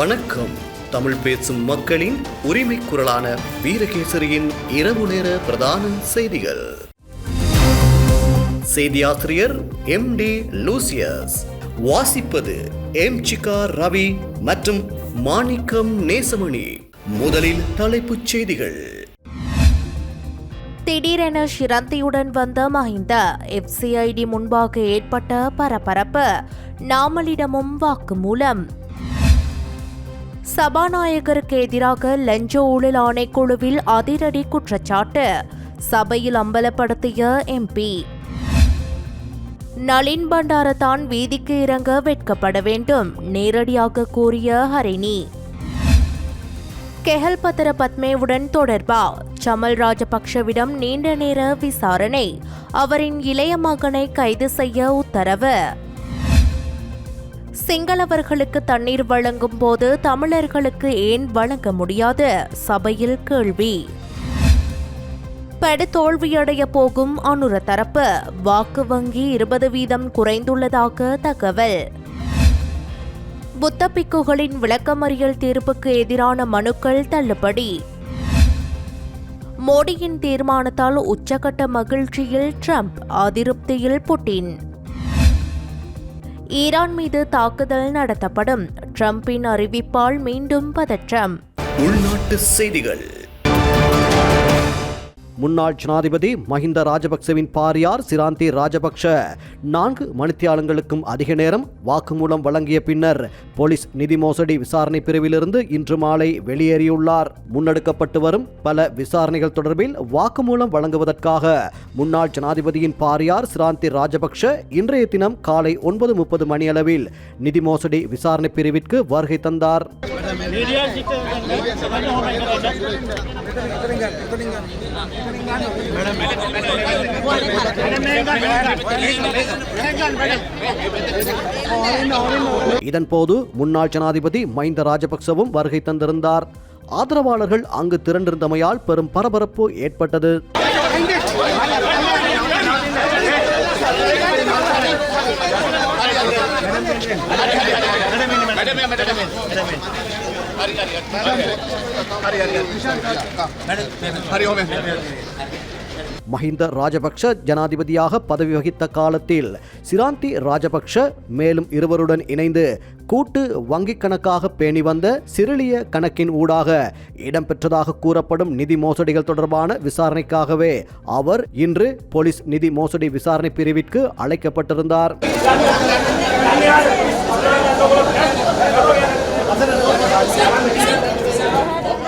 வணக்கம். தமிழ் பேசும் மக்களின் உரிமை குரலான வீரகேசரியின் இரவு நேர பிரதான செய்திகள். செய்தியாசிரியர் எம் டி லூசியஸ். வாசிப்பது எம். சிகா ரவி மற்றும் மாணிக்கம் நேசமணி. முதலில் தலைப்புச் செய்திகள். திடீரென சிரந்தியுடன் வந்த மஹிந்த எஃப்சிஐடி முன்பாக ஏற்பட்ட பரபரப்பு நாமலிடமும் வாக்குமூலம். சபாநாயகருக்கு எதிராக லஞ்ச ஊழல் ஆணைக்குழுவில் அதிரடி குற்றச்சாட்டு. சபையில் அம்பலப்படுத்திய எம்பி நளின் பண்டாரத்தான் வீதிக்கு இறங்க வெட்கப்பட வேண்டும் நேரடியாக கூறிய ஹரிணி. கெஹல் பத்திர பத்மேவுடன் தொடர்பா? சமல் ராஜபக்ஷவிடம் நீண்ட நேர விசாரணை. அவரின் இளைய மகனை கைது செய்ய உத்தரவு. சிங்களவர்களுக்கு தண்ணீர் வழங்கும் போது தமிழர்களுக்கு ஏன் வழங்க முடியாது? சபையில் கேள்வி. படுதோல்வியடைய போகும் அனுர தரப்பு. வாக்கு வங்கி இருபது வீதம் குறைந்துள்ளதாக தகவல். புத்த பிக்குகளின் விளக்கமறியல் தீர்ப்புக்கு எதிரான மனுக்கள் தள்ளுபடி. மோடியின் தீர்மானத்தால் உச்சகட்ட மகிழ்ச்சியில் ட்ரம்ப் அதிருப்தியில் புட்டின். ஈரான் மீது தாக்குதல் நடத்தப்படும். ட்ரம்பின் அறிவிப்பால் மீண்டும் பதற்றம். உள்நாட்டு செய்திகள். முன்னாள் ஜனாதிபதி மஹிந்த ராஜபக்சவின் பாரியார் சிராந்தி ராஜபக்ஷ. நான்கு மணித்தியாலங்களுக்கும் அதிக நேரம் வாக்குமூலம் வழங்கிய பின்னர் போலீஸ் நிதி மோசடி விசாரணை பிரிவிலிருந்து இன்று மாலை வெளியேறியுள்ளார். முன்னெடுக்கப்பட்டு வரும் பல விசாரணைகள் தொடர்பில் வாக்குமூலம் வழங்குவதற்காக முன்னாள் ஜனாதிபதியின் பாரியார் சிராந்தி ராஜபக்ஷ இன்றைய தினம் காலை ஒன்பது முப்பது மணியளவில் நிதி மோசடி விசாரணை பிரிவிற்கு வருகை தந்தார். இதன்போது முன்னாள் ஜனாதிபதி மஹிந்த ராஜபக்சவும் வருகை தந்திருந்தார். ஆதரவாளர்கள் அங்கு திரண்டிருந்தமையால் பெரும் பரபரப்பு ஏற்பட்டது. மஹிந்த ராஜபக்ஷ ஜனாதிபதியாக பதவி வகித்த காலத்தில் சிராந்தி ராஜபக்ஷ மேலும் இருவருடன் இணைந்து கூட்டு வங்கிக் கணக்காக பேணி வந்த சிறிலிய கணக்கின் ஊடாக இடம்பெற்றதாக கூறப்படும் நிதி மோசடிகள் தொடர்பான விசாரணைக்காகவே அவர் இன்று போலீஸ் நிதி மோசடி விசாரணை பிரிவிற்கு அழைக்கப்பட்டிருந்தார்.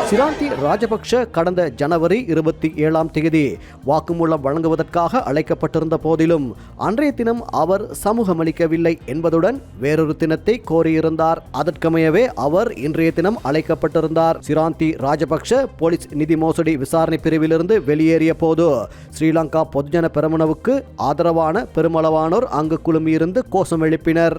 சிராந்தி ராஜபக்ஷ கடந்த ஜனவரி இருபத்தி ஏழாம் தேதி வாக்குமூலம் வழங்குவதற்காக அழைக்கப்பட்டிருந்த போதிலும் அன்றைய தினம் அவர் சமூகமளிக்கவில்லை என்பதுடன் வேறொரு தினத்தை கோரியிருந்தார். அதற்கமையவே அவர் இன்றைய தினம் அழைக்கப்பட்டிருந்தார். சிராந்தி ராஜபக்ஷ போலீஸ் நிதி மோசடி விசாரணை பிரிவிலிருந்து வெளியேறிய போது ஸ்ரீலங்கா பொதுஜன பெருமனவுக்கு ஆதரவான பெருமளவானோர் அங்கு குழுமியிருந்து கோஷம் எழுப்பினர்.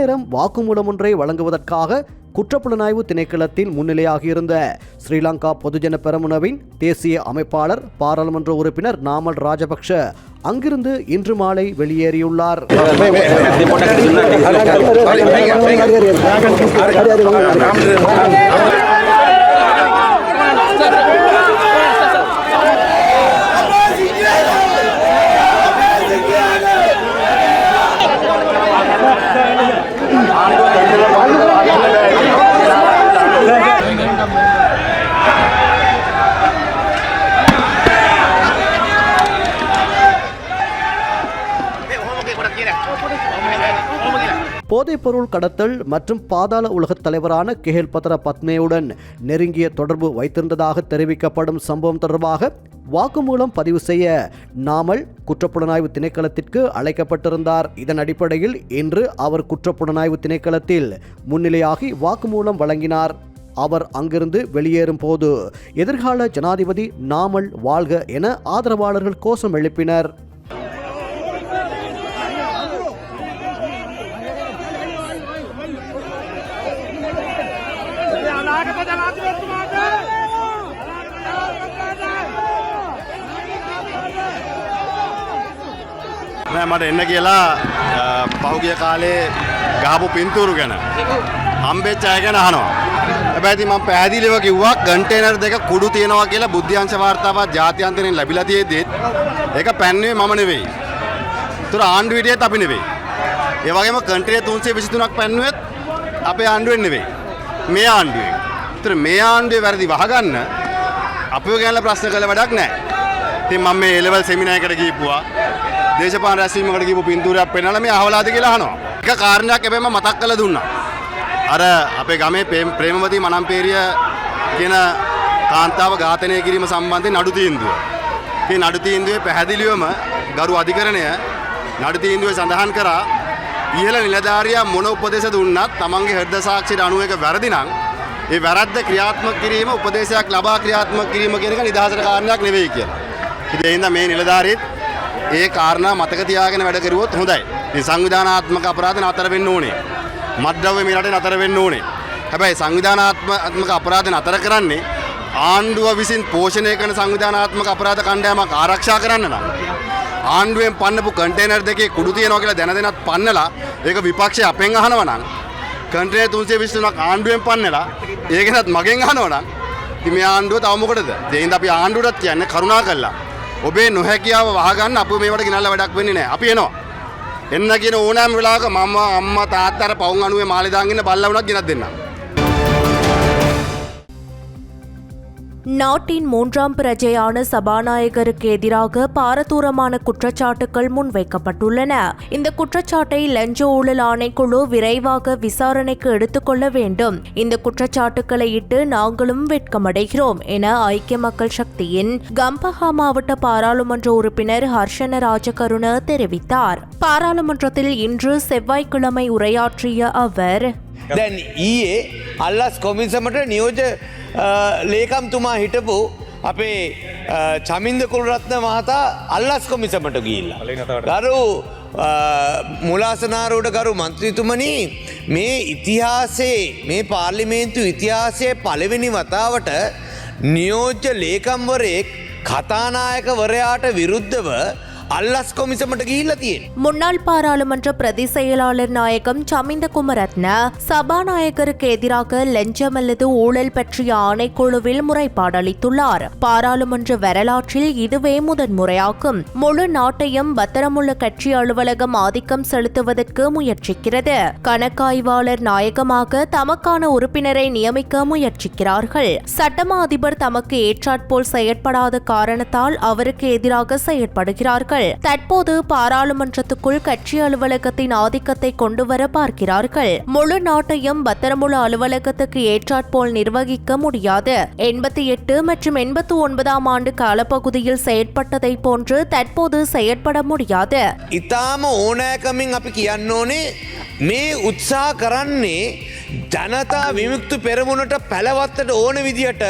நேரம் வாக்குமூலம் ஒன்றை வழங்குவதற்காக குற்றப்புலனாய்வு திணைக்களத்தில் முன்னிலையாகியிருந்த ஸ்ரீலங்கா பொதுஜன பெரமுனவின் தேசிய அமைப்பாளர் பாராளுமன்ற உறுப்பினர் நாமல் ராஜபக்ஷ அங்கிருந்து இன்று மாலை வெளியேறியுள்ளார் போதைப்பொருள் கடத்தல் மற்றும் பாதாள உலகத் தலைவரான கெஹல் பத்ர பத்மேவுடன் நெருங்கிய தொடர்பு வைத்திருந்ததாக தெரிவிக்கப்படும் சம்பவம் தொடர்பாக வாக்குமூலம் பதிவு செய்ய நாமல் குற்றப்புலனாய்வு திணைக்களத்திற்கு அழைக்கப்பட்டிருந்தார். இதன் அடிப்படையில் இன்று அவர் குற்றப்புலனாய்வு திணைக்களத்தில் முன்னிலையாகி வாக்குமூலம் வழங்கினார். அவர் அங்கிருந்து வெளியேறும் போது எதிர்கால ஜனாதிபதி நாமல் வாழ்க என ஆதரவாளர்கள் கோஷம் எழுப்பினர். නෑ මට එන්න කියලා අ, පහුගිය කාලේ ගාපු පින්තූරු ගැන හම්බෙච්ච අය ගැන අහනවා. හැබැයි මම පැහැදිලිව කිව්වා කන්ටේනර් දෙක කුඩු තියෙනවා කියලා බුද්ධ්‍යංශ වාර්තාවක් ජාත්‍යන්තරයෙන් ලැබිලා තියෙද්දිත් ඒක පැන්නුවේ මම නෙවෙයි. ඒතර ආණ්ඩුව හිටියෙත් අපි නෙවෙයි. ඒ වගේම කන්ටේනර් 323ක් පැන්නුවෙත් අපේ ආණ්ඩුවෙන් නෙවෙයි. මේ ආණ්ඩුවෙන්. ඒතර මේ ආණ්ඩුවේ වැරදි වහගන්න අපිව ගැනලා ප්‍රශ්න කළ වැඩක් නැහැ. ඉතින් මම මේ A-level seminar එකට ගිහිපුවා. දේශපාලන රැස්වීමකට ගිහපු පින්තූරයක් පෙන්නලා මේ අහවලාද කියලා අහනවා. එක කාරණයක් හැබැයි මම මතක් කරලා දුන්නා. අර අපේ ගමේ ප්‍රේම- ප්‍රේමවතී මනම්පේරිය කියන කාන්තාව ඝාතනය කිරීම සම්බන්ධයෙන් නඩු තීන්දුව. මේ නඩු තීන්දුවේ පැහැදිලිවම ගරු අධිකරණය නඩු තීන්දුවේ සඳහන් කරා ඉහළ නිලධාරියා මොන උපදේශ දුන්නත් තමන්ගේ හෘද සාක්ෂියට අනුව එක වැරදි නම් ඒ වැරද්ද ක්‍රියාත්මක කිරීම උපදේශයක් ලබා ක්‍රියාත්මක කිරීම කියන එක නිදහසට කාරණයක් නෙවෙයි කියලා. ඉතින් ඒ හින්දා මේ නිලධාරීත් ඒ කාරණා මතක තියාගෙන වැඩ කරුවොත් හොඳයි. ඉතින් සංවිධානාත්මක අපරාධ නතර වෙන්න ඕනේ. මත්ද්‍රව්‍ය මේ රටේ නතර වෙන්න ඕනේ. හැබැයි සංවිධානාත්මක අපරාධ නතර කරන්නේ ආණ්ඩුව විසින් පෝෂණය කරන සංවිධානාත්මක අපරාධ කණ්ඩායමක් ආරක්ෂා කරන්න නම් ආණ්ඩුවෙන් පන්නපු කන්ටේනර් දෙකේ කුඩු තියෙනවා කියලා දැන දැනත් පන්නලා ඒක විපක්ෂය අපෙන් අහනවා නම් කන්ටේනර් 323ක් ආණ්ඩුවෙන් පන්නලා ඒකනත් මගෙන් අහනවා නම් ඉතින් මේ ආණ්ඩුව තව මොකටද? ඒ හින්දා අපි ආණ්ඩුවටත් කියන්නේ කරුණා කළා. ඔබේ නොහැකියාව වහගන්න අපු මේවට ගෙනල්ලා වැඩක් වෙන්නේ නැහැ. අපි එනවා. එන්න කියන ඕනෑම වෙලාවක මම අම්මා තාත්තා අර පවුන් අනුවේ මාළේ දාගෙන ඉන්න බල්ලා වුණත් ගෙනත් දෙන්නම්. நாட்டின் மூன்றாம் பிரஜையான சபாநாயகருக்கு எதிராக பாரதூரமான குற்றச்சாட்டுகள் முன்வைக்கப்பட்டுள்ளன. இந்த குற்றச்சாட்டை லஞ்ச ஊழல் ஆணைக்குழு விரைவாக விசாரணைக்கு எடுத்துக்கொள்ள வேண்டும். இந்த குற்றச்சாட்டுக்களை இட்டு நாங்களும் வெட்கமடைகிறோம் என ஐக்கிய மக்கள் சக்தியின் கம்பஹா மாவட்ட பாராளுமன்ற உறுப்பினர் ஹர்ஷன ராஜகருண தெரிவித்தார். பாராளுமன்றத்தில் இன்று செவ்வாய்க்கிழமை உரையாற்றிய அவர் දැන් ඊයේ අල්ලස් කොමිසමට නියෝජ ලේකම්තුමා හිටපු අපේ චමින්ද කුල්රත්න මහතා අල්ලස් කොමිසමට ගිල්ල. ගරු මුලාසනාරෝට ගරු මන්ත්‍රීතුමනී මේ ඉතිහාසේ මේ පාර්ලිමේන්තු ඉතිහාසය පළවෙනි වතාවට නියෝජ්‍ය ලේකම්වරයෙක් කතානායකවරයාට විරුද්ධව අල්ලස් කොමිසමට ගිහිල්ල තියෙන්. முன்னாள் பாராளுமன்ற பிரதி செயலாளர் நாயகம் சமிந்த குமரத்ன சபாநாயகருக்கு எதிராக லஞ்சம் அல்லது ஊழல் பற்றிய ஆணைக்குழுவில் முறைப்பாடு அளித்துள்ளார் பாராளுமன்ற வரலாற்றில் இதுவே முதன்முறையாகும் முழு நாட்டையும் பத்திரமுள்ள கட்சி அலுவலகம் ஆதிக்கம் செலுத்துவதற்கு முயற்சிக்கிறது கணக்காய்வாளர் நாயகமாக தமக்கான உறுப்பினரை நியமிக்க முயற்சிக்கிறார்கள் சட்டமா அதிபர் தமக்கு ஏற்றாற்போல் செயற்படாத காரணத்தால் அவருக்கு எதிராக செயற்படுகிறார்கள் தற்போது பாராளுமன்றத்துக்குள் கட்சி அலுவலகத்தின் ஆதிக்கத்தை கொண்டுவர பார்க்கிறார்கள் முழு நாட்டையும் பத்திரமுள்ள அலுவலகத்துக்கு ஏற்றாற்போல் நிர்வகிக்க முடியாது எண்பத்தி எட்டு மற்றும் எண்பத்தி ஒன்பதாம் ஆண்டு காலப்பகுதியில் செயற்பட்டதை போன்று தற்போது செயற்பட முடியாது ඉතාම ඕනෑකමින් අපි කියන්න ඕනේ මේ උත්සා කරන්නේ ජනතා විමුක්තු පෙරමුණට පැළවත්තට ඕන විදිහට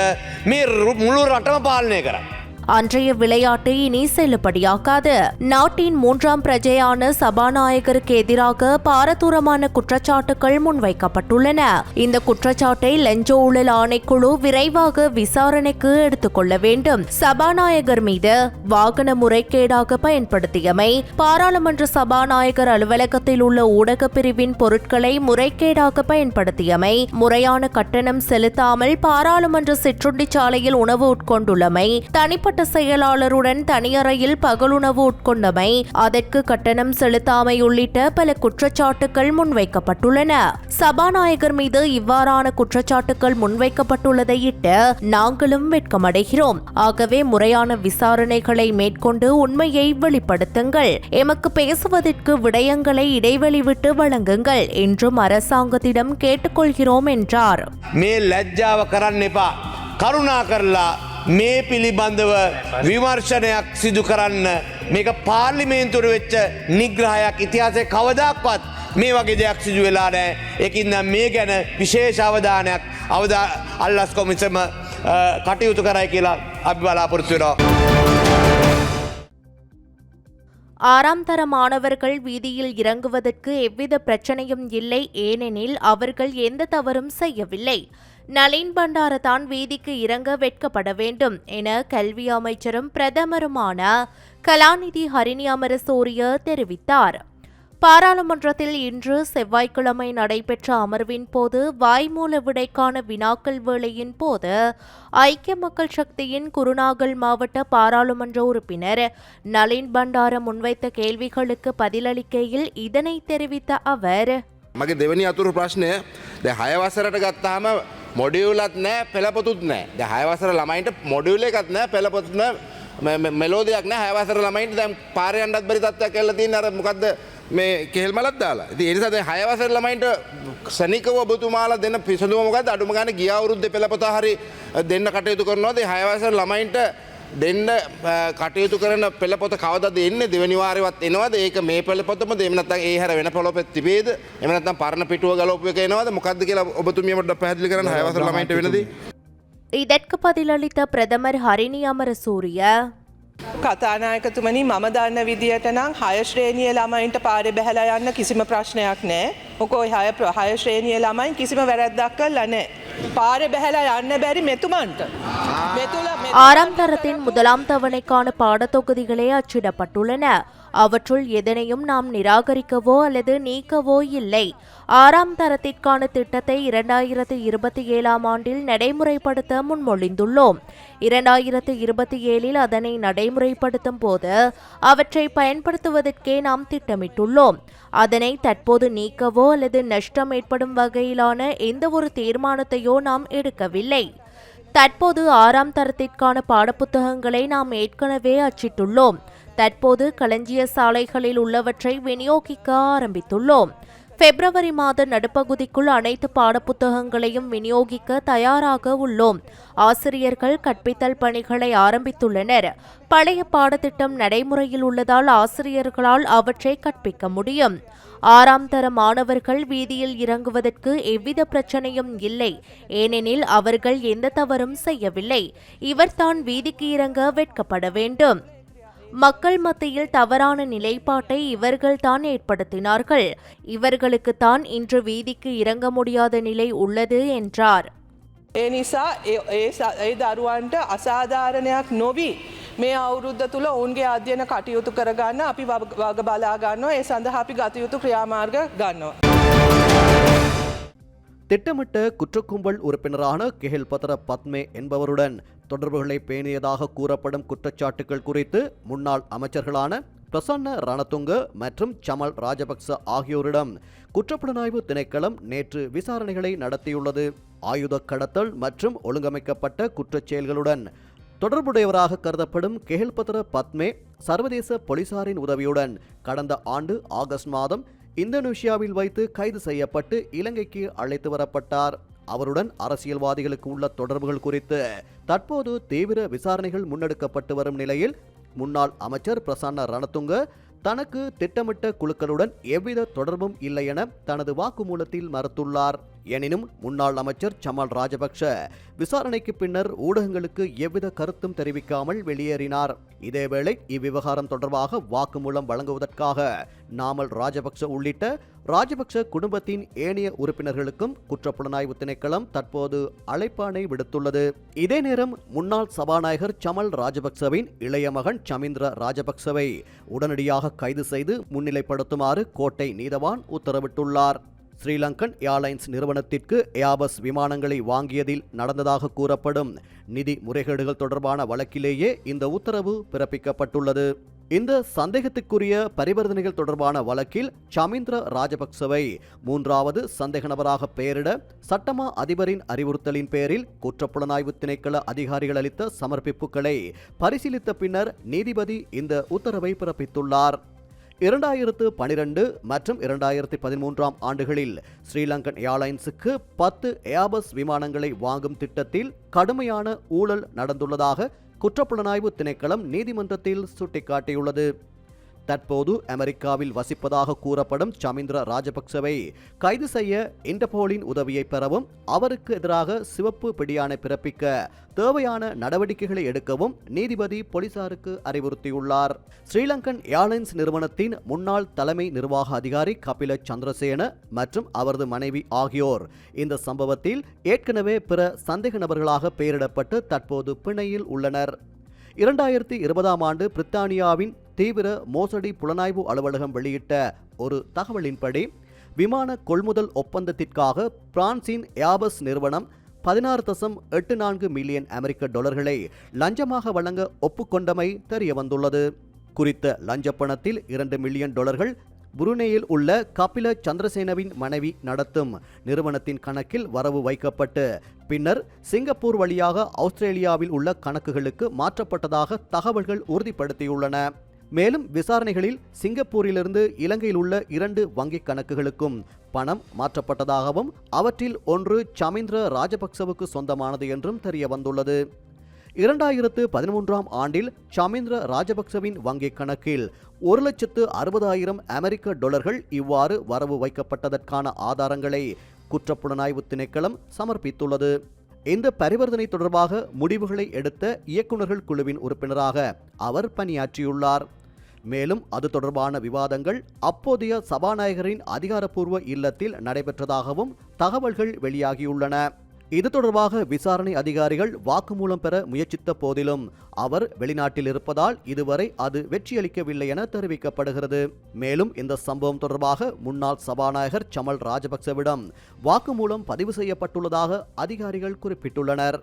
මේ රු- මුළු රටම පාලනය කර. அன்றைய விளையாட்டு இனி செல்லுபடியாகாது. நாட்டின் மூன்றாம் பிரஜையான சபாநாயகருக்கு எதிராக பாரதூரமான குற்றச்சாட்டுகள் முன்வைக்கப்பட்டுள்ளன. இந்த குற்றச்சாட்டை லஞ்ச ஊழல் ஆணைக்குழு விரைவாக விசாரணைக்கு எடுத்துக்கொள்ள வேண்டும். சபாநாயகர் மீது வாகன முறைகேடாக பயன்படுத்தியமை பாராளுமன்ற சபாநாயகர் அலுவலகத்தில் உள்ள ஊடகப் பிரிவின் பொருட்களை முறைகேடாக பயன்படுத்தியமை முறையான கட்டணம் செலுத்தாமல் பாராளுமன்ற சிற்றுண்டிச்சாலையில் உணவு உட்கொண்டுள்ளமை தனிப்பட்ட மாவட்ட செயலாளருடன் தனியறையில் பகலுணவு உட்கொண்டமை அதற்கு கட்டணம் செலுத்தாமை உள்ளிட்ட பல குற்றச்சாட்டுகள் முன்வைக்கப்பட்டுள்ளன சபாநாயகர் மீது இவ்வாறான குற்றச்சாட்டுகள் முன்வைக்கப்பட்டுள்ளதை இட்டு நாங்களும் வெட்கமடைகிறோம் ஆகவே முறையான விசாரணைகளை மேற்கொண்டு உண்மையை வெளிப்படுத்துங்கள் எமக்கு பேசுவதற்கு விடயங்களை இடைவெளி விட்டு வழங்குங்கள் என்றும் அரசாங்கத்திடம் கேட்டுக்கொள்கிறோம் என்றார் මේ ලැජ්ජාව කරන්න එපා. කරුණා කරලා මේ පිළිබඳව විමර්ශනයක් සිදු කරන්න මේක පාර්ලිමේන්තුර වෙච්ච නිග්‍රහයක් ඉතිහාසය කවදක්වත් මේ වගේ දෙයක් සිදු වෙලා නෑ එකින්ද මේ ගැන විශේෂ අවධානයක් අවදා අල්ලස් කොමිසම අ, කටයුතු කරයි කියලා අපි බලාපොරොත්තු වෙනවා. ஆறாம் தர மாணவர்கள் வீதியில் இறங்குவதற்கு எவ்வித பிரச்சனையும் இல்லை ஏனெனில் அவர்கள் எந்த தவறும் செய்யவில்லை நளின் பண்டார தான் வீதிக்கு இறங்க வெட்கப்பட வேண்டும் என கல்வி அமைச்சரும் பிரதமருமான கலாநிதி ஹரிணி அமரசூரிய தெரிவித்தார் பாராளுமன்றத்தில் இன்று செவ்வாய்க்கிழமை நடைபெற்ற அமர்வின் போது வாய்மூல விடைக்கான வினாக்கள் வேளையின் போது ஐக்கிய மக்கள் சக்தியின் குருநாகல் மாவட்ட பாராளுமன்ற உறுப்பினர் நளின் பண்டார முன்வைத்த கேள்விகளுக்கு பதிலளிக்கையில் இதனை தெரிவித்த அவர் මගේ දෙවනි අතුරු ප්‍රශ්නය ද හයවසරට ගත්තාම මොඩියවලත් නෑ පෙළපොතුත් නෑ. ද හයවසර ළමයින්ට මොඩියුල එකත් නෑ පෙළපොත්න මෙලෝදයක් නෑ. හයවසර ළමයින්ට දැම් පාරයන්ටත් බරි තත්වයක් කෙල්ලති අර මොකක්ද මේ කෙල් මලත් දාලා ඉති එනිසාද හයවසර ළමයින්ට සනිකව ඔබතුමාලා දෙන්න පිසඳුවමකත් අඩුම ගන ගියවුරුද්ධ පෙළපොත හරි දෙන්න කටයුතු කරනවාද හයවසර ළමයින්ට දෙන්න අ, කටයුතු කරන පෙළපොත කවද එන්න දෙවනිවාරවත් එනවද ඒක මේ පෙළපොතම දෙමනත් ඒ හැර වෙන පොලොපෙත් තිබේද එමනත්තම් පරණ පිටුව ගලෝප එක එනවද මොකක්ද කියලා ඔබතුමියමට පැදිලි කරන හයවසර ළමයින්ට වෙනදී இதற்கு பதிலளித்த பிரதமர் ஹரிணி அமரசூரிய කතානායකතුමනි මම දන්න විදියට නම් හයශ්‍රේණිය ළමයින්ට පාරෙ බැහලා යන්න කිසිම ප්‍රශ්නයක් නෑ. මොකෝ හය ප්‍ර- හයශ්‍රේණිය ළමයින් කිසිම වැරැද්දක් කල්ලා නෑ. පාරෙ බැහැලා යන්න බැරි මෙතුමන්ට. මෙතුල මෙ- ஆறாம் தரத்தின் முதலாம் தவணைக்கான பாடத்தொகுதிகளே அச்சிடப்பட்டுள்ளன அவற்றுள் எதனையும் நாம் நிராகரிக்கவோ அல்லது நீக்கவோ இல்லை ஆறாம் தரத்திற்கான திட்டத்தை இரண்டாயிரத்து இருபத்தி ஏழாம் ஆண்டில் நடைமுறைப்படுத்த முன்மொழிந்துள்ளோம் இரண்டாயிரத்து இருபத்தி ஏழில் அதனை நடைமுறைப்படுத்தும் போது அவற்றை பயன்படுத்துவதற்கே நாம் திட்டமிட்டுள்ளோம். அதனை தற்போது நீக்கவோ அல்லது நஷ்டம் ஏற்படும் வகையிலான எந்த ஒரு தீர்மானத்தையோ நாம் எடுக்கவில்லை. தற்போது ஆறாம் தரத்திற்கான பாடப்புத்தகங்களை நாம் ஏற்கனவே அச்சிட்டுள்ளோம். தற்போது களஞ்சிய சாலைகளில் உள்ளவற்றை விநியோகிக்க ஆரம்பித்துள்ளோம். பிப்ரவரி மாத நடுப்பகுதிக்குள் அனைத்து பாடப்புத்தகங்களையும் விநியோகிக்க தயாராக உள்ளோம். ஆசிரியர்கள் கற்பித்தல் பணிகளை ஆரம்பித்துள்ளனர். பழைய பாடத்திட்டம் நடைமுறையில் உள்ளதால் ஆசிரியர்களால் அவற்றை கற்பிக்க முடியும். ஆறாம் தர மாணவர்கள் வீதியில் இறங்குவதற்கு எவ்வித பிரச்சனையும் இல்லை. ஏனெனில் அவர்கள் எந்த தவறும் செய்யவில்லை. இவர்தான் வீதிக்கு இறங்க வெட்கப்பட வேண்டும். மக்கள் மத்தியில் தவறான நிலைப்பாட்டை இவர்கள்தான் ஏற்படுத்தினார்கள் இவர்களுக்குத்தான் இன்று வீதிக்கு இறங்க முடியாத நிலை உள்ளது என்றார் ඒ නිසා ඒ- ඒ ස- ඒ දරුවන්ට අසාධාරණයක් නොවී මේ අවුරුද්ධ තුළ ඔවුන්ගේ අධ්‍යයන කටයුතු කරගන්න අපි වග වග බලා ගන්නවා ඒ සඳහා අපි ගතයුතු ක්‍රියාමාර්ග ගන්නවා. திட்டமிட்ட குற்றக்கும்பல் உறுப்பினரான கெஹில் பத்ர பத்மே என்பவருடன் தொடர்புகளை பேணியதாக கூறப்படும் குற்றச்சாட்டுகள் குறித்து முன்னாள் அமைச்சர்களான பிரசன்ன ரணதுங்க மற்றும் சமல் ராஜபக்ச ஆகியோரிடம் குற்றப்புலனாய்வு திணைக்களம் நேற்று விசாரணைகளை நடத்தியுள்ளது. ஆயுத கடத்தல் மற்றும் ஒழுங்கமைக்கப்பட்ட குற்றச் செயல்களுடன் தொடர்புடையவராக கருதப்படும் கெஹில்பத்ர பத்மே சர்வதேச போலீசாரின் உதவியுடன் கடந்த ஆண்டு ஆகஸ்ட் மாதம் இந்தோனேஷியாவில் வைத்து கைது செய்யப்பட்டு இலங்கைக்கு அழைத்து வரப்பட்டார். அவருடன் அரசியல்வாதிகளுக்கு உள்ள தொடர்புகள் குறித்து. தற்போது தீவிர விசாரணைகள் முன்னெடுக்கப்பட்டு வரும் நிலையில் முன்னாள் அமைச்சர் பிரசன்ன ரணதுங்க தனக்கு திட்டமிட்ட குழுக்களுடன் எவ்வித தொடர்பும் இல்லை என தனது வாக்குமூலத்தில் மறுத்துள்ளார். எனினும் முன்னாள் அமைச்சர் சமல் ராஜபக்ஷ விசாரணைக்கு பின்னர் ஊடகங்களுக்கு எவ்வித கருத்தும் தெரிவிக்காமல் வெளியேறினார். இதேவேளை இவ்விவகாரம் தொடர்பாக வாக்குமூலம் வழங்குவதற்காக நாமல் ராஜபக்ஷ உள்ளிட்ட ராஜபக்ஷ குடும்பத்தின் ஏனைய உறுப்பினர்களுக்கும் குற்றப்புலனாய்வு திணைக்களம் தற்போது அழைப்பாணை விடுத்துள்ளது. இதே நேரம் முன்னாள் சபாநாயகர் சமல் ராஜபக்சவின் இளைய மகன் சமீந்திர ராஜபக்சவை உடனடியாக கைது செய்து முன்னிலைப்படுத்துமாறு கோட்டை நீதவான் உத்தரவிட்டுள்ளார். ஸ்ரீலங்கன் ஏர்லைன்ஸ் நிறுவனத்திற்கு ஏபஸ் விமானங்களை வாங்கியதில் நடந்ததாக கூறப்படும் நிதி முறைகேடுகள் தொடர்பான வழக்கிலேயே இந்த உத்தரவு பிறப்பிக்கப்பட்டுள்ளது. இந்த சந்தேகத்துக்குரிய பரிவர்த்தனைகள் தொடர்பான வழக்கில் சமீந்திர ராஜபக்சவை மூன்றாவது சந்தேக நபராக பெயரிட சட்டமா அதிபரின் அறிவுறுத்தலின் பேரில் குற்றப்புலனாய்வு திணைக்கள அதிகாரிகள் அளித்த சமர்ப்பிப்புகளை பரிசீலித்த பின்னர் நீதிபதி இந்த உத்தரவை பிறப்பித்துள்ளார். இரண்டாயிரத்து பனிரெண்டு மற்றும் இரண்டாயிரத்தி பதிமூன்றாம் ஆண்டுகளில் ஸ்ரீலங்கன் ஏர்லைன்ஸுக்கு பத்து ஏபஸ் விமானங்களை வாங்கும் திட்டத்தில் கடுமையான ஊழல் நடந்துள்ளதாக குற்றப்புலனாய்வு திணைக்களம் நீதிமன்றத்தில் சுட்டிக்காட்டியுள்ளது. தற்போது அமெரிக்காவில் வசிப்பதாக கூறப்படும் சமிந்திர ராஜபக்சவை கைது செய்ய இன்டர்போலின் உதவியை பெறவும் அவருக்கு எதிராக சிவப்பு பிடியான பிறப்பிக்க தேவையான நடவடிக்கைகளை எடுக்கவும் நீதிபதி போலீசாருக்கு அறிவுறுத்தியுள்ளார். ஸ்ரீலங்கன் ஏர்லைன்ஸ் நிறுவனத்தின் முன்னாள் தலைமை நிர்வாக அதிகாரி கபில சந்திரசேன மற்றும் அவரது மனைவி ஆகியோர் இந்த சம்பவத்தில் ஏற்கனவே பிற சந்தேக நபர்களாக பெயரிடப்பட்டு தற்போது பிணையில் உள்ளனர். இரண்டாயிரத்தி இருபதாம் ஆண்டு பிரித்தானியாவின் தீவிர மோசடி புலனாய்வு அலுவலகம் வெளியிட்ட ஒரு தகவலின்படி விமான கொள்முதல் ஒப்பந்தத்திற்காக பிரான்சின் ஏபஸ் நிறுவனம் பதினாறு தசம் எட்டு நான்கு மில்லியன் அமெரிக்க டாலர்களை லஞ்சமாக வழங்க ஒப்புக்கொண்டமை தெரிய வந்துள்ளது குறித்த லஞ்ச பணத்தில் இரண்டு மில்லியன் டாலர்கள் புருனேயில் உள்ள கபில சந்திரசேனவின் மனைவி நடத்தும் நிறுவனத்தின் கணக்கில் வரவு வைக்கப்பட்டு பின்னர் சிங்கப்பூர் வழியாக ஆஸ்திரேலியாவில் உள்ள கணக்குகளுக்கு மாற்றப்பட்டதாக தகவல்கள் உறுதிப்படுத்தியுள்ளன. மேலும் விசாரணைகளில் சிங்கப்பூரிலிருந்து இலங்கையில் உள்ள இரண்டு வங்கிக் கணக்குகளுக்கும் பணம் மாற்றப்பட்டதாகவும் அவற்றில் ஒன்று சமீந்திர ராஜபக்சவுக்கு சொந்தமானது என்றும் தெரிய வந்துள்ளது. இரண்டாயிரத்து பதிமூன்றாம் ஆண்டில் சமீந்திர ராஜபக்சவின் வங்கிக் கணக்கில் ஒரு லட்சத்து அறுபதாயிரம் அமெரிக்க டாலர்கள் இவ்வாறு வரவு வைக்கப்பட்டதற்கான ஆதாரங்களை குற்றப்புலனாய்வு திணைக்களம் சமர்ப்பித்துள்ளது. இந்த பரிவர்த்தனை தொடர்பாக முடிவுகளை எடுத்த இயக்குநர்கள் குழுவின் உறுப்பினராக அவர் பணியாற்றியுள்ளார். மேலும் அது தொடர்பான விவாதங்கள் அப்போதைய சபாநாயகரின் அதிகாரப்பூர்வ இல்லத்தில் நடைபெற்றதாகவும் தகவல்கள் வெளியாகியுள்ளன. இது தொடர்பாக விசாரணை அதிகாரிகள் வாக்குமூலம் பெற முயற்சித்த போதிலும் அவர் வெளிநாட்டில் இருப்பதால் இதுவரை அது வெற்றியளிக்கவில்லை என தெரிவிக்கப்படுகிறது. மேலும் இந்த சம்பவம் தொடர்பாக முன்னாள் சபாநாயகர் சமல் ராஜபக்சவிடம் வாக்குமூலம் பதிவு செய்யப்பட்டுள்ளதாக அதிகாரிகள் குறிப்பிட்டுள்ளனர்.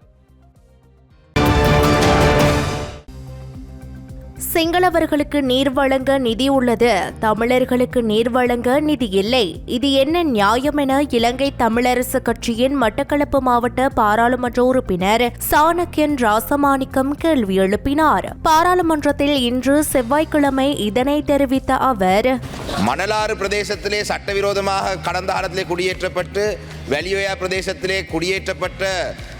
சிங்களவர்களுக்கு நீர் வழங்க நிதி உள்ளது. தமிழர்களுக்கு நீர் வழங்க நிதி இல்லை. இது என்ன நியாயம் என இலங்கை தமிழரசு கட்சியின் மட்டக்களப்பு மாவட்ட பாராளுமன்ற உறுப்பினர் சாணக்கியன் ராசமாணிக்கம் கேள்வி எழுப்பினார். பாராளுமன்றத்தில் இன்று செவ்வாய்க்கிழமை இதனை தெரிவித்த அவர் மணலாறு பிரதேசத்திலே சட்டவிரோதமாக கடந்த காலத்திலே குடியேற்றப்பட்டு வெளியோயா பிரதேசத்திலே குடியேற்றப்பட்ட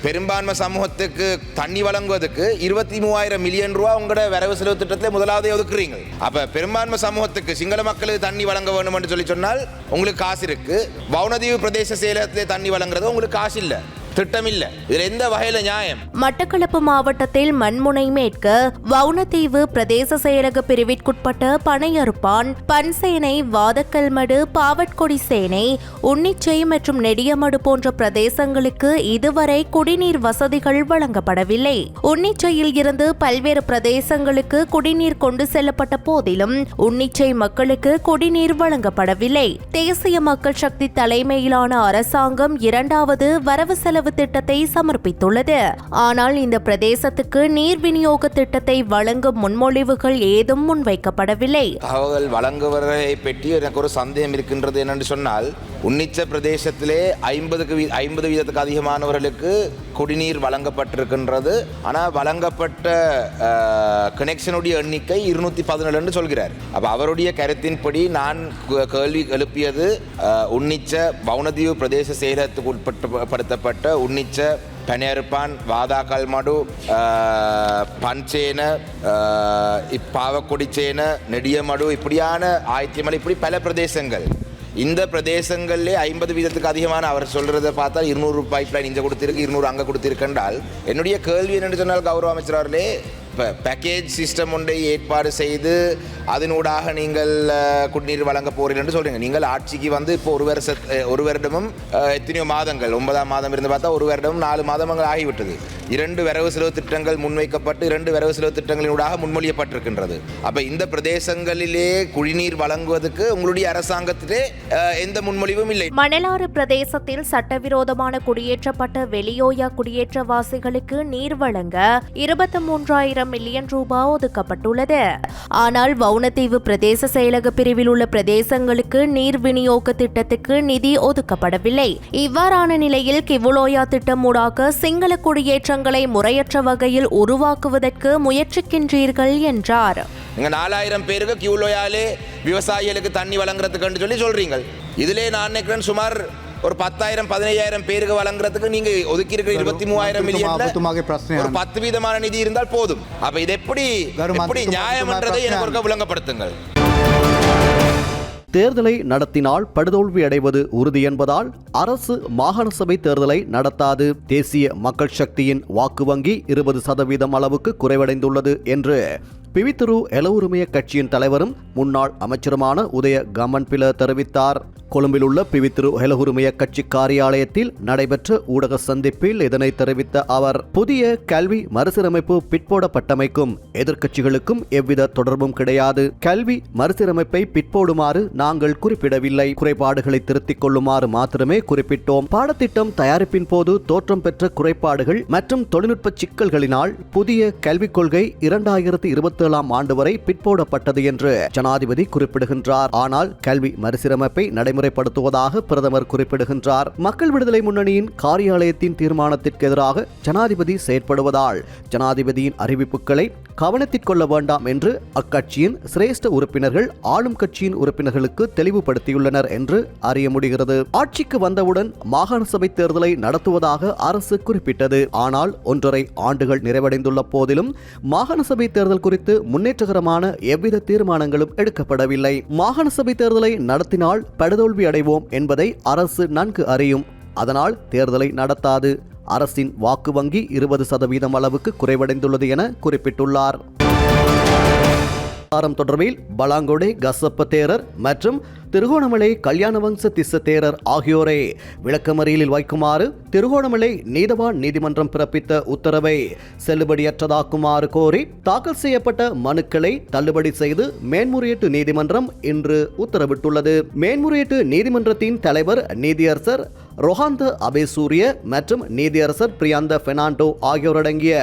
பெரும்பான்மை சமூகத்துக்கு தண்ணி வழங்குவதற்கு இருபத்தி மூவாயிரம் மில்லியன் ரூபா உங்களோட வரவு செலவு திட்டத்தில் முதலாவது ஒதுக்குறீங்க. அப்ப பெரும்பான்மை சமூகத்துக்கு சிங்கள மக்களுக்கு தண்ணி வழங்க வேண்டும் என்று சொல்லி சொன்னால் உங்களுக்கு காசு இருக்கு. வவுனதீவு பிரதேச செயலகத்திலே தண்ணி வழங்குறது உங்களுக்கு காசு இல்லை. திட்டம் இதுல எந்த வகையில நியாயம்? மட்டக்களப்பு மாவட்டத்தில் மண்முனை மேற்க வவுனதீவு பிரதேச செயலக பிரிவிற்குட்பட்ட பனையறுப்பான் பன்சேனை வாதக்கல்மடு பாவட்கொடி சேனை உன்னிச்சை மற்றும் நெடியமடு போன்ற பிரதேசங்களுக்கு இதுவரை குடிநீர் வசதிகள் வழங்கப்படவில்லை. உன்னிச்சையில் இருந்து பல்வேறு பிரதேசங்களுக்கு குடிநீர் கொண்டு செல்லப்பட்ட போதிலும் உன்னிச்சை மக்களுக்கு குடிநீர் வழங்கப்படவில்லை. தேசிய மக்கள் சக்தி தலைமையிலான அரசாங்கம் இரண்டாவது வரவு செலவு திட்டத்தை சமர்ப்பித்துள்ளது. ஆனால் இந்த பிரதேசத்துக்கு நீர் விநியோக திட்டத்தை வழங்கும் முன்மொழிவுகள் ஏதும் முன்வைக்கப்படவில்லை. தகவல் வழங்குவதை பற்றி எனக்கு ஒரு சந்தேகம் இருக்கின்றது என்னென்று சொன்னால் உன்னிச்ச பிரதேசத்திலே ஐம்பதுக்கு வீ ஐம்பது வீதத்துக்கு அதிகமானவர்களுக்கு குடிநீர் வழங்கப்பட்டிருக்கின்றது. ஆனால் வழங்கப்பட்ட கனெக்ஷனுடைய எண்ணிக்கை இருநூத்தி பதினேழுன்னு சொல்கிறார். அப்போ அவருடைய கருத்தின்படி நான் கேள்வி எழுப்பியது உன்னிச்ச வவுனதீவு பிரதேச செயலகத்துக்கு உட்படுத்தப்பட்ட படுத்தப்பட்ட உன்னிச்ச පැනෑරපාන් වාදාකල්මඩු பஞ்சேன இப்பாவக்கொடிச்சேன நெடியமடு இப்படியான ஆயத்தியமலை இப்படி பல பிரதேசங்கள் இந்த பிரதேசங்களிலே ஐம்பது வீதத்துக்கு அதிகமான அவர் சொல்றதை பார்த்தா இருநூறு பைப் லைன் இங்கே கொடுத்திருக்கு இருநூறு அங்கே கொடுத்திருக்கென்றால் என்னுடைய கேள்வி என்னென்னு சொன்னால் கௌரவ அமைச்சர் அவர்களே இப்போ பேக்கேஜ் சிஸ்டம் ஒன்றை ஏற்பாடு செய்து அதனூடாக நீங்கள் குடிநீர் வழங்க போகிறீர்கள் என்று சொல்கிறீங்க நீங்கள் ஆட்சிக்கு வந்து இப்போ ஒரு வருஷ ஒரு வருடமும் எத்தனையோ மாதங்கள் ஒன்பதாம் மாதம் இருந்து பார்த்தா ஒரு வருடமும் நாலு மாதங்கள் ஆகிவிட்டது. இரண்டு வரவு செலவு திட்டங்கள் முன்வைக்கப்பட்டு இரண்டு வரவு செலவு திட்டங்களினூடாக முன்மொழியப்பட்டிருக்கின்றது. அப்போ இந்த பிரதேசங்களிலே குடிநீர் வழங்குவதற்கு உங்களுடைய அரசாங்கத்திலே எந்த முன்மொழிவும் இல்லை. மணலாறு பிரதேசத்தில் சட்டவிரோதமான குடியேற்றப்பட்ட வெளியோயா குடியேற்றவாசிகளுக்கு நீர் வழங்க இருபத்தி மூன்றாயிரம் மில்லியன் ரூபாய் ஒதுக்கப்பட்டுள்ளது. ஆனால் வவுனத்தீவு பிரதேச செயலக பிரிவில் உள்ள பிரதேசங்களுக்கு நீர் விநியோக திட்டத்துக்கு நிதி ஒதுக்கப்படவில்லை. இவ்வாறான நிலையில் கிவுலோயா திட்டம் ஊடாக சிங்கள குடியேற்றங்களை முறையற்ற வகையில் உருவாக்குவதற்கு முயற்சிக்கின்றீர்கள் என்றார். நாலாயிரம் பேருக்கு கியூலோயாலே விவசாயிகளுக்கு தண்ணி வழங்குறதுக்குன்னு சொல்லி சொல்றீங்க. இதிலே நான் நினைக்கிறேன் சுமார் ஒரு பத்தாயிரம் பதினையாயிரம் பேருக்கு வழங்குறதுக்கு நீங்க ஒதுக்கி இருக்கிற இருபத்தி மூவாயிரம் மில்லியன் பத்து வீதமான நிதி இருந்தால் போதும். அப்ப இது எப்படி எப்படி நியாயம்ன்றதை எனக்கு விளங்கப்படுத்துங்கள். தேர்தலை நடத்தினால் படுதோல்வி அடைவது உறுதி என்பதால் அரசு மாகாண சபை தேர்தலை நடத்தாது. தேசிய மக்கள் சக்தியின் வாக்கு வங்கி இருபது சதவீதம் அளவுக்கு குறைவடைந்துள்ளது என்று பிவித்துரு எலவுரிமைய கட்சியின் தலைவரும் முன்னாள் அமைச்சருமான உதய கமன்பில தெரிவித்தார். கொழும்பில் உள்ள பிவித்திரு எலவுரிமைய கட்சி காரியாலயத்தில் நடைபெற்ற ஊடக சந்திப்பில் இதனை தெரிவித்த அவர் புதிய கல்வி மறுசீரமைப்பு பிற்போடப்பட்டமைக்கும் எதிர்க்கட்சிகளுக்கும் எவ்வித தொடர்பும் கிடையாது. கல்வி மறுசீரமைப்பை பிற்போடுமாறு நாங்கள் குறிப்பிடவில்லை. குறைபாடுகளை திருத்திக் கொள்ளுமாறு மாத்திரமே குறிப்பிட்டோம். பாடத்திட்டம் தயாரிப்பின் போது தோற்றம் பெற்ற குறைபாடுகள் மற்றும் தொழில்நுட்ப சிக்கல்களினால் புதிய கல்விக் கொள்கை இரண்டாயிரத்தி இருபத்தி ஏழாம் ஆண்டு வரை பிற்போடப்பட்டது என்று ஜனாதிபதி குறிப்பிடுகின்றார். ஆனால் கல்வி மறுசீரமைப்பை நடைமுறைப்படுத்துவதாக பிரதமர் குறிப்பிடுகின்றார். மக்கள் விடுதலை முன்னணியின் காரியாலயத்தின் தீர்மானத்திற்கு எதிராக ஜனாதிபதி செயற்படுவதால் ஜனாதிபதியின் அறிவிப்புகளை கவனத்தில் கொள்ள வேண்டாம் என்று அக்கட்சியின் சிரேஷ்ட உறுப்பினர்கள் ஆளும் கட்சியின் உறுப்பினர்களுக்கு தெளிவுபடுத்தியுள்ளனர் என்று அறிய முடிகிறது. ஆட்சிக்கு வந்தவுடன் மாகாண சபை தேர்தலை நடத்துவதாக அரசு குறிப்பிட்டது. ஆனால் ஒன்றரை ஆண்டுகள் நிறைவடைந்துள்ள போதிலும் மாகாண சபை தேர்தல் குறித்து முன்னேற்றகரமான எவ்வித தீர்மானங்களும் எடுக்கப்படவில்லை. மாகாண சபை தேர்தலை நடத்தினால் படுதோல்வி அடைவோம் என்பதை அரசு நன்கு அறியும். அதனால் தேர்தலை நடத்தாது. அரசின் வாக்கு வங்கி இருபது சதவீதம் அளவுக்கு குறைவடைந்துள்ளது என குறிப்பிட்டுள்ளார். தொடர்பில் பலாங்கொடை கசப்ப தேரர் மற்றும் திருகோணமலை கல்யாணவம்ச திஸ்ஸ தேரர் ஆகியோரை விளக்கமறியலில் வைக்குமாறு திருகோணமலை நீதவான் நீதிமன்றம் பிறப்பித்த உத்தரவை செல்லுபடியற்றதாக்குமாறு கோரி தாக்கல் செய்யப்பட்ட மனுக்களை தள்ளுபடி செய்து மேன்முறையீட்டு நீதிமன்றம் இன்று உத்தரவிட்டுள்ளது. மேன்முறையீட்டு நீதிமன்றத்தின் தலைவர் நீதியரசர் ரொஹாந்த அபேசூரிய மற்றும் நீதியரசர் பிரியாந்த பெர்னாண்டோ ஆகியோரடங்கிய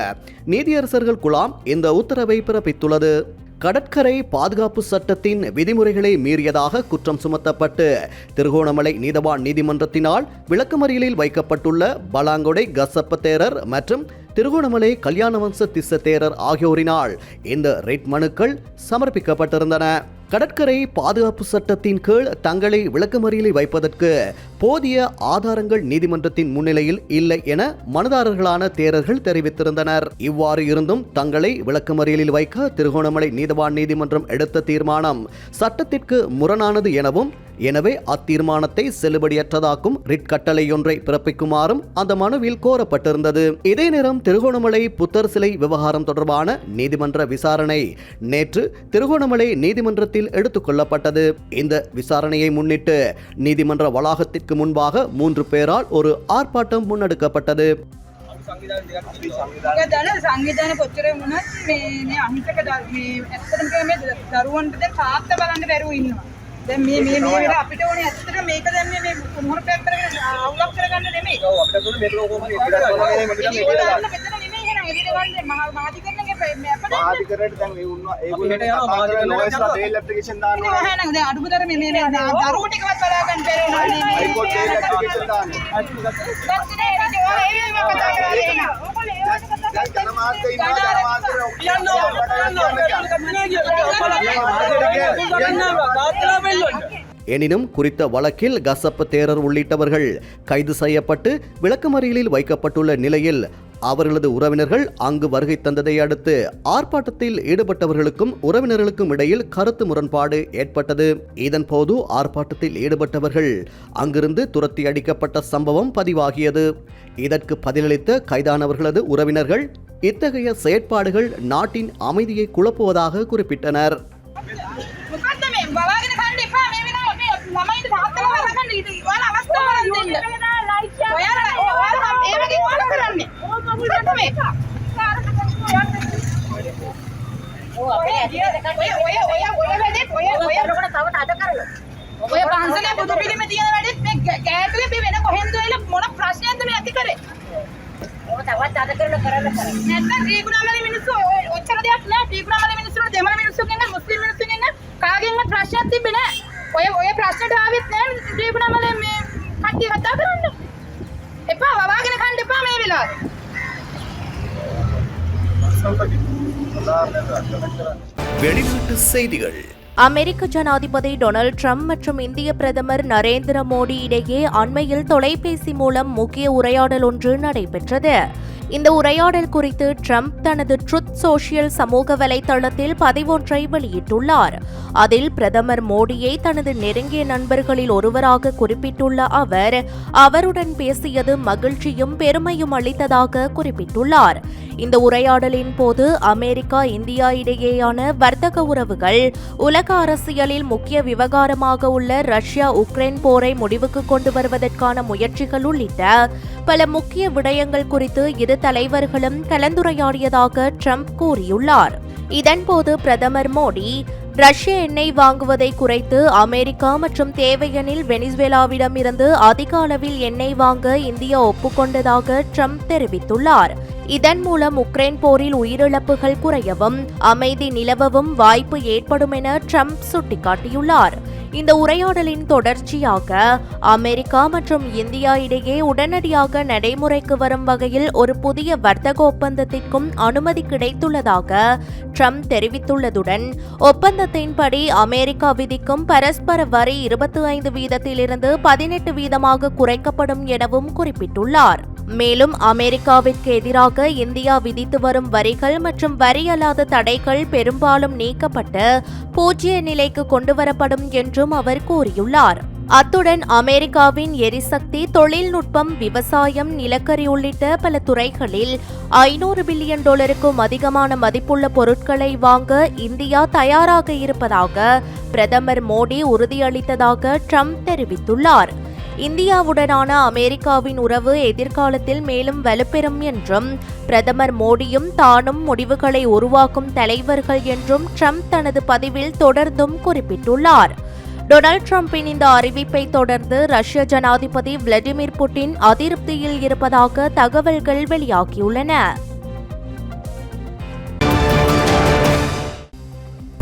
நீதியரசர்கள் குழாம் இந்த உத்தரவை பிறப்பித்துள்ளது. கடற்கரை பாதுகாப்பு சட்டத்தின் விதிமுறைகளை மீறியதாக குற்றம் சுமத்தப்பட்டு திருகோணமலை நீதவான் நீதிமன்றத்தினால் விளக்கமறியலில் வைக்கப்பட்டுள்ள பலாங்கொடை கசப்ப தேரர் மற்றும் திருகோணமலை கல்யாணவம்ச திஸ்ஸ தேரர் ஆகியோரினால் இந்த ரிட் மனுக்கள் சமர்ப்பிக்கப்பட்டிருந்தன. கடற்கரை பாதுகாப்பு சட்டத்தின் கீழ் தங்களை விளக்கமறியலில் வைப்பதற்கு போதிய ஆதாரங்கள் நீதிமன்றத்தின் முன்னிலையில் இல்லை என மனுதாரர்களான தேரர்கள் தெரிவித்திருந்தனர். இவ்வாறு இருந்தும் தங்களை விளக்கமறியலில் வைக்க திருகோணமலை நீதவான் நீதிமன்றம் எடுத்த தீர்மானம் சட்டத்திற்கு முரணானது எனவும் எனவே அத்தீர்மானத்தை செல்லுபடியற்றதாக்கும் ரிட் கட்டளையொன்றை பிறப்பிக்குமாறும் அந்த மனுவில் கோரப்பட்டிருந்தது இதே நேரம் திருகோணமலை புத்தர் சிலை விவகாரம் தொடர்பான நீதிமன்ற விசாரணை நேற்று திருகோணமலை நீதிமன்றத்தில் எடுத்துக் கொள்ளப்பட்டது இந்த விசாரணையை முன்னிட்டு நீதிமன்ற வளாகத்திற்கு முன்பாக மூன்று பேரால் ஒரு ஆர்ப்பாட்டம் முன்னெடுக்கப்பட்டது දන සංවිධාන කොච්චර වුණත් මේ මේ අහිංසක ද- මේ ඇත්තටම කියනවා මේ ද- දරුවන්ට දැන් තාත්ත බලන්න බැරුව ඉන්නවා. දැන් මේ මේ මේ විතර අපිට ඕනේ ඇත්තට මේක දැන් මේ මේ කුණුහරු පැක් කරගෙන අවුලක් කරගන්න නෙමෙයි. ඔව් අපිට ඕනේ මේක කොහොමද ඉස්සරහට යන්නේ මෙතන නෙමෙයි එහෙනම් එළියට ගන්න මහ මාධිකරණගේ මැප් එක මාධිකරණයට දැන් ඒ උන්ව ඒගොල්ලන්ට යනවා මාධිකරණ නොයිස්ලා ටේල් ඇප්ලිකේෂන් දානවා. ඔව් එහෙනම් දැන් අඩුමතරම මේ මේ දරුවෝ ටිකවත් බලා ගන්න බැරි වුණා නේ. අයිකෝ ටේල් ඇප්ලිකේෂන් දාන්නේ. వెళ్ళండి எனினும் குறித்த வழக்கில் கசப்ப தேரர் உள்ளிட்டவர்கள் கைது செய்யப்பட்டு விளக்கமறியலில் வைக்கப்பட்டுள்ள நிலையில் அவர்களது உறவினர்கள் அங்கு வருகை தந்ததை அடுத்து ஆர்ப்பாட்டத்தில் ஈடுபட்டவர்களுக்கும் உறவினர்களுக்கும் இடையில் கருத்து முரண்பாடு ஏற்பட்டது. இதன் போது ஆர்ப்பாட்டத்தில் ஈடுபட்டவர்கள் அங்கிருந்து துரத்தி அடிக்கப்பட்ட சம்பவம் பதிவாகியது. இதற்கு பதிலளித்த கைதானவர்களது உறவினர்கள் இத்தகைய செயற்பாடுகள் நாட்டின் அமைதியை குழப்புவதாக குறிப்பிட்டனர். ඊට ඔයාලා අවස්ථාව බලන් දෙන්න. ඔයාලා ඔයාලා මේ වගේ මොකද කරන්නේ? මොකද මේ? ඔය පන්සලේ බුදු පිළිම තියෙන වැඩෙත් මේ ගෑටුවේ මේ වෙන කොහෙන්ද එල මොන ප්‍රශ්නයක්ද මේ ඇති කරේ? ඔබ තවත් අද කරන කරලා කරන්නේ. නැත්නම් ත්‍රිගුණාමලේ මිනිස්සු ඔච්චර දෙයක් නෑ ත්‍රිගුණාමලේ මිනිස්සු දෙමළ මිනිස්සුගෙන් මුස්ලිම් මිනිස්සුගෙන් කාගෙන්වත් ප්‍රශ්නයක් තිබ්බේ නෑ. ඔය ඔය ප්‍රශ්නට ආවෙත් නෑ ත්‍රිකුණාමලේ මේ කට්ටිය කතා කරන්න එපා වවාගෙන කන්න එපා මේ වෙලාවේ வெளிநாட்டு செய்திகள் அமெரிக்க ஜனாதிபதி டொனால்ட் ட்ரம்ப் மற்றும் இந்திய பிரதமர் நரேந்திர மோடி இடையே அண்மையில் தொலைபேசி மூலம் முக்கிய உரையாடல் ஒன்று நடைபெற்றது இந்த உரையாடல் குறித்து ட்ரம்ப் தனது ட்ருத் சோஷியல் சமூக வலைதளத்தில் பதிவொன்றை வெளியிட்டுள்ளார். அதில் பிரதமர் மோடியை தனது நெருங்கிய நண்பர்களில் ஒருவராக குறிப்பிட்டுள்ள அவர் அவருடன் பேசியது மகிழ்ச்சியும் பெருமையும் அளித்ததாக குறிப்பிட்டுள்ளார். இந்த உரையாடலின் போது அமெரிக்கா இந்தியா இடையேயான வர்த்தக உறவுகள் உலக அரசியலில் முக்கிய விவகாரமாக உள்ள ரஷ்யா உக்ரைன் போரை முடிவுக்கு கொண்டு வருவதற்கான முயற்சிகள் உள்ளிட்ட பல முக்கிய விடயங்கள் குறித்து இரு தலைவர்களும் கலந்துரையாடியதாக ட்ரம்ப் கூறியுள்ளார். இதன்போது பிரதமர் மோடி ரஷ்ய எண்ணெய் வாங்குவதை குறைத்து அமெரிக்கா மற்றும் தேவையெனில் வெனிசுவேலாவிடம் இருந்து அதிக அளவில் எண்ணெய் வாங்க இந்தியா ஒப்புக்கொண்டதாக ட்ரம்ப் தெரிவித்துள்ளார். இதன் மூலம் உக்ரைன் போரில் உயிரிழப்புகள் குறையவும் அமைதி நிலவவும் வாய்ப்பு ஏற்படும் என ட்ரம்ப் சுட்டிக்காட்டியுள்ளார். இந்த உரையாடலின் தொடர்ச்சியாக அமெரிக்கா மற்றும் இந்தியா இடையே உடனடியாக நடைமுறைக்கு வரும் வகையில் ஒரு புதிய வர்த்தக ஒப்பந்தத்திற்கும் அனுமதி கிடைத்துள்ளதாக ட்ரம்ப் தெரிவித்துள்ளதுடன் ஒப்பந்தத்தின்படி அமெரிக்கா விதிக்கும் பரஸ்பர வரி இருபத்தி ஐந்து வீதத்திலிருந்து பதினெட்டு வீதமாக குறைக்கப்படும் எனவும் குறிப்பிட்டுள்ளார். மேலும் அமெரிக்காவிற்கு எதிராக இந்தியா விதித்து வரும் வரிகள் மற்றும் வரி அல்லாத தடைகள் பெரும்பாலும் நீக்கப்பட்டு பூஜ்ய நிலைக்கு கொண்டுவரப்படும் என்றும் அவர் கூறியுள்ளார். அத்துடன் அமெரிக்காவின் எரிசக்தி தொழில்நுட்பம் விவசாயம் நிலக்கரி உள்ளிட்ட பல துறைகளில் ஐநூறு பில்லியன் டாலருக்கும் அதிகமான மதிப்புள்ள பொருட்களை வாங்க இந்தியா தயாராக இருப்பதாக பிரதமர் மோடி உறுதியளித்ததாக ட்ரம்ப் தெரிவித்துள்ளார். இந்தியாவுடனான அமெரிக்காவின் உறவு எதிர்காலத்தில் மேலும் வலுப்பெறும் என்றும் பிரதமர் மோடியும் தானும் முடிவுகளை உருவாக்கும் தலைவர்கள் என்றும் ட்ரம்ப் தனது பதிவில் தொடர்ந்தும் குறிப்பிட்டுள்ளார். டொனால்ட் ட்ரம்பின் இந்த அறிவிப்பை தொடர்ந்து ரஷ்ய ஜனாதிபதி விளாடிமிர் புட்டின் அதிருப்தியில் இருப்பதாக தகவல்கள் வெளியாகியுள்ளன.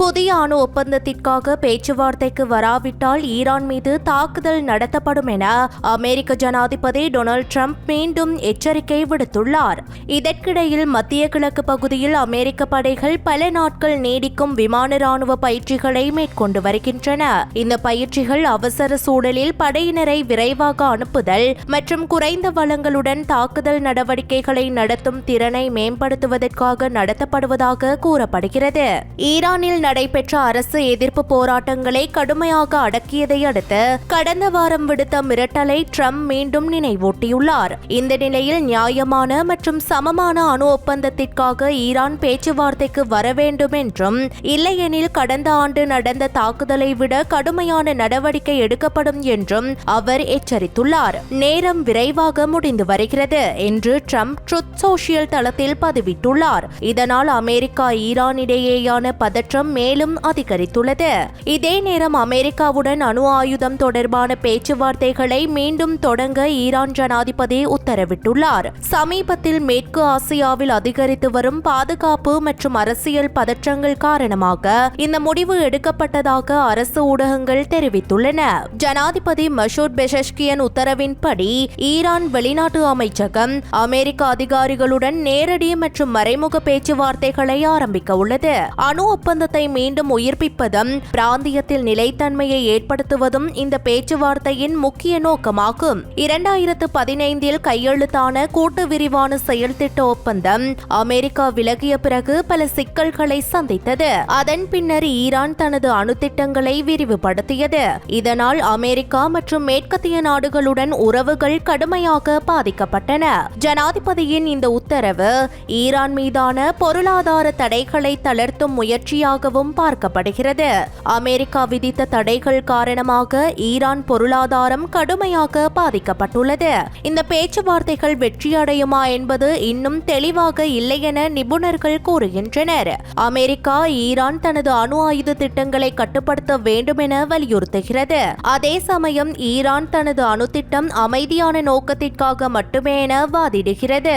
புதிய அணு ஒப்பந்தத்திற்காக பேச்சுவார்த்தைக்கு வராவிட்டால் ஈரான் மீது தாக்குதல் நடத்தப்படும் என அமெரிக்க ஜனாதிபதி டொனால்ட் ட்ரம்ப் மீண்டும் எச்சரிக்கை விடுத்துள்ளார். இதற்கிடையில் மத்திய கிழக்கு பகுதியில் அமெரிக்க படைகள் பல நாட்கள் நீடிக்கும் விமான ராணுவ பயிற்சிகளை மேற்கொண்டு வருகின்றன. இந்த பயிற்சிகள் அவசர சூழலில் படையினரை விரைவாக அனுப்புதல் மற்றும் குறைந்த வளங்களுடன் தாக்குதல் நடவடிக்கைகளை நடத்தும் திறனை மேம்படுத்துவதற்காக நடத்தப்படுவதாக கூறப்படுகிறது. ஈரானில் நடைபெற்ற அரசு எதிர்ப்பு போராட்டங்களை கடுமையாக அடக்கியதை அடுத்து கடந்த வாரம் விடுத்த மிரட்டலை ட்ரம்ப் மீண்டும் நினைவூட்டியுள்ளார். இந்த நிலையில் நியாயமான மற்றும் சமமான அணு ஒப்பந்தத்திற்காக ஈரான் பேச்சுவார்த்தைக்கு வர வேண்டும் என்றும் இல்லையெனில் கடந்த ஆண்டு நடந்த தாக்குதலை விட கடுமையான நடவடிக்கை எடுக்கப்படும் என்றும் அவர் எச்சரித்துள்ளார். நேரம் விரைவாக முடிந்து வருகிறது என்று ட்ரம்ப் ட்ருத் சோசியல் தளத்தில் பதிவிட்டுள்ளார். இதனால் அமெரிக்கா ஈரான் இடையேயான பதற்றம் மேலும் அதிகரித்துள்ளது. இதே நேரம் அமெரிக்காவுடன் அணு ஆயுதம் தொடர்பான பேச்சுவார்த்தைகளை மீண்டும் தொடங்க ஈரான் ஜனாதிபதி உத்தரவிட்டுள்ளார். சமீபத்தில் மேற்கு ஆசியாவில் அதிகரித்து வரும் பாதுகாப்பு மற்றும் அரசியல் பதற்றங்கள் காரணமாக இந்த முடிவு எடுக்கப்பட்டதாக அரசு ஊடகங்கள் தெரிவித்துள்ளன. ஜனாதிபதி மசூத் பெஷஷ்கியன் உத்தரவின்படி ஈரான் வெளிநாட்டு அமைச்சகம் அமெரிக்க அதிகாரிகளுடன் நேரடி மற்றும் மறைமுக பேச்சுவார்த்தைகளை ஆரம்பிக்க உள்ளது அணு ஒப்பந்தத்தை மீண்டும் உயிர்ப்பிப்பதும் பிராந்தியத்தில் நிலைத்தன்மையை ஏற்படுத்துவதும் இந்த பேச்சுவார்த்தையின் முக்கிய நோக்கமாகும். இரண்டாயிரத்து பதினைந்தில் கையெழுத்தான கூட்டு விரிவான செயல்திட்ட ஒப்பந்தம் அமெரிக்கா விலகிய பிறகு பல சிக்கல்களை சந்தித்தது. அதன் பின்னர் ஈரான் தனது அணு திட்டங்களை விரிவுபடுத்தியது. இதனால் அமெரிக்கா மற்றும் மேற்கத்திய நாடுகளுடன் உறவுகள் கடுமையாக பாதிக்கப்பட்டன. ஜனாதிபதியின் இந்த உத்தரவு ஈரான் மீதான பொருளாதார தடைகளை தளர்த்தும் முயற்சியாக எனவும் பார்க்கப்படுகிறது. அமெரிக்கா விதித்த தடைகள் காரணமாக ஈரான் பொருளாதாரம் கடுமையாக பாதிக்கப்பட்டுள்ளது. இந்த பேச்சுவார்த்தைகள் வெற்றியடையுமா என்பது இன்னும் தெளிவாக இல்லை என நிபுணர்கள் கூறுகின்றனர். அமெரிக்கா ஈரான் தனது அணு ஆயுத திட்டங்களை கட்டுப்படுத்த வேண்டும் என வலியுறுத்துகிறது. அதே சமயம் ஈரான் தனது அணு திட்டம் அமைதியான நோக்கத்திற்காக மட்டுமே என வாதிடுகிறது.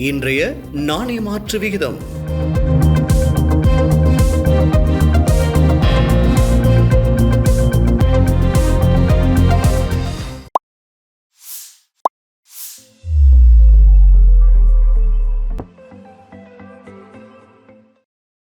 இன்றைய நாணயமாற்று விகிதம்.